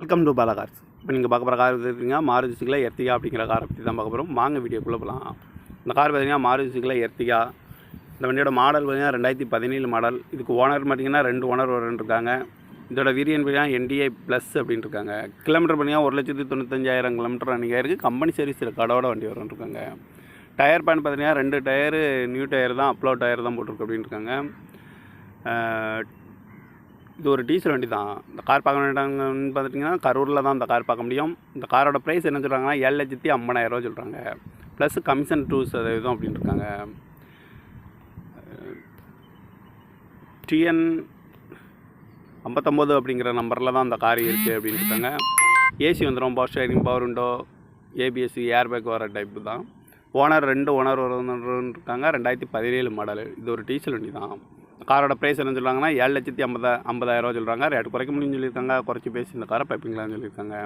Welcome to Bala cars இப்போ நீங்கள் பார்க்க போகிற கார் பார்த்தீங்கன்னா மாருதி சுசுக்கியில் எர்த்திகா அப்படிங்கிற காரை பற்றி தான் பார்க்க போகிறோம் வாங்க வீடியோக்குள்ளே போகலாம் இந்த கார் பார்த்தீங்கன்னா மாருதி சுசுக்கியில் எர்த்திகா. இந்த வண்டியோட மாடல் பார்த்தீங்கன்னா ரெண்டாயிரத்தி பதினேழு மாடல் இதுக்கு ஓனர் பார்த்தீங்கன்னா ரெண்டு ஓனர் இருக்காங்க. இதோட வீரியன் பார்த்தீங்கன்னா என்டிஐ ப்ளஸ் அப்படின்னு இருக்காங்க. கிலோமீட்டர் பார்த்தீங்கன்னா ஒரு லட்சத்தி தொண்ணூத்தஞ்சாயிரம் கிலோமீட்டர் ரன்னிங் ஆயிருக்கு கம்பெனி சர்வீஸ் கடவோட வண்டி வரும் இருக்காங்க. டயர் பேன் பார்த்தீங்கன்னா ரெண்டு டயரு நியூ டயர் தான் அப்லோ டயர் தான் போட்டிருக்கு அப்படின்னு இருக்காங்க. இது ஒரு டீசல் வண்டி தான். இந்த கார் பார்க்க வேண்டாங்கன்னு பார்த்துட்டிங்கன்னா கரூரில் தான் இந்த கார் பார்க்க முடியும். இந்த காரோட ப்ரைஸ் என்ன சொல்கிறாங்கன்னா ஏழு லட்சத்தி ஐம்பதாயிரரூவா சொல்கிறாங்க ப்ளஸ் கமிஷன் டூ சதவீதம் அப்படின்னு இருக்காங்க. டிஎன் ஐம்பத்தொம்போது அப்படிங்கிற நம்பரில் தான் அந்த கார் இருக்குது அப்படின்னு இருக்காங்க. ஏசி வந்துடும் பவர் ஸ்டேரிங் பவர் விண்டோ ஏபிஎஸ்சி ஏர் பேக் வர டைப்பு தான். ஓனர் ரெண்டு ஓனர் இருக்காங்க. ரெண்டாயிரத்தி பதினேழு மாடல் இது ஒரு டீசல் வண்டி தான். காரோட ப்ரைஸ் என்ன சொல்கிறாங்கன்னா ஏழு லட்சத்தி ஐம்பதா ஐம்பதாயிரரூவா சொல்கிறாங்க ரேட் குறைக்க முடியும்னு சொல்லியிருக்காங்க. குறைச்சி பேசி இந்த காரை பைப்பிங்களான்னு சொல்லியிருக்காங்க.